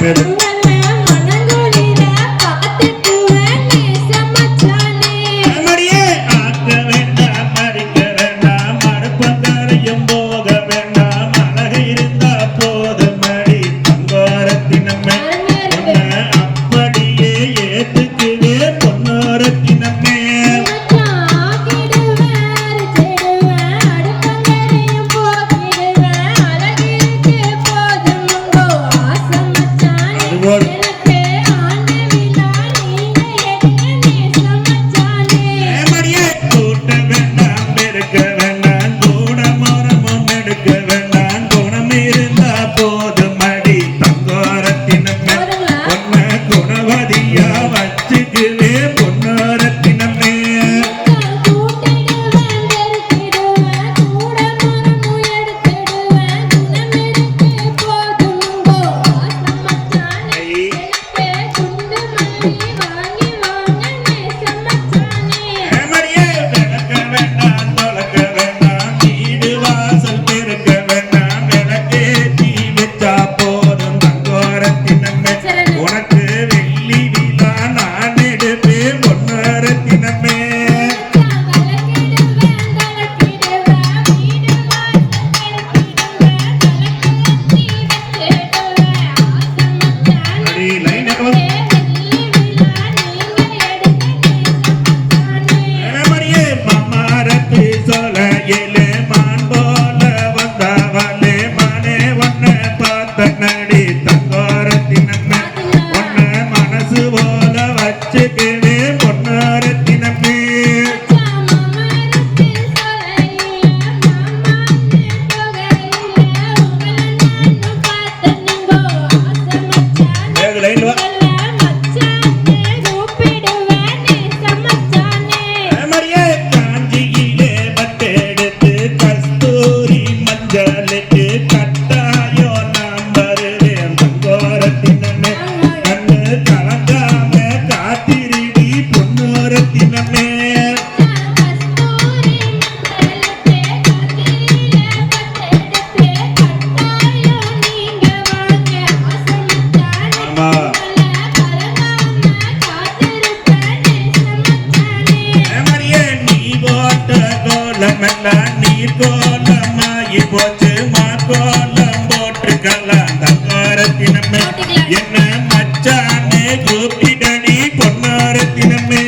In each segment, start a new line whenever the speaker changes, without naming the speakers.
பெரும் பொன்னாரத்தினமே என்ன மச்சானே கூப்பிடடி பொன்னாரத்தினமே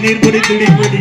நீர் குடி துடி குடி.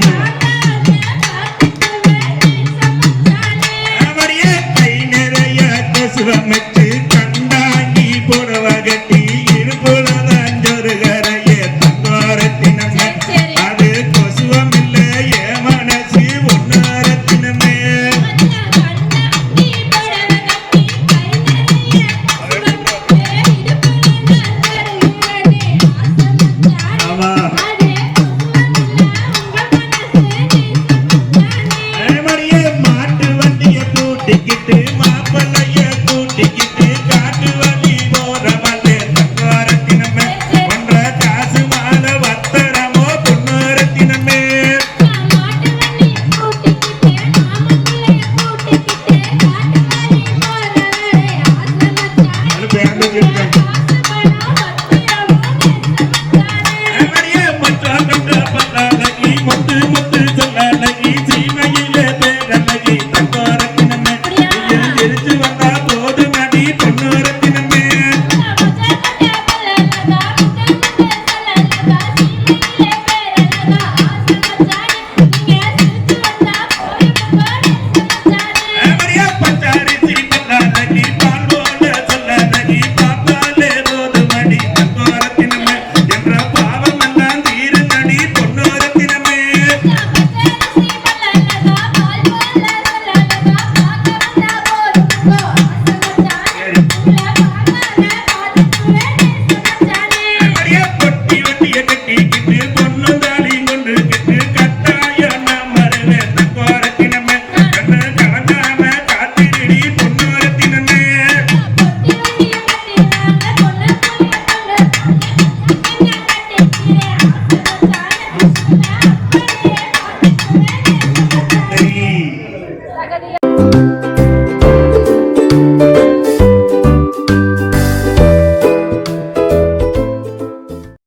கட்டி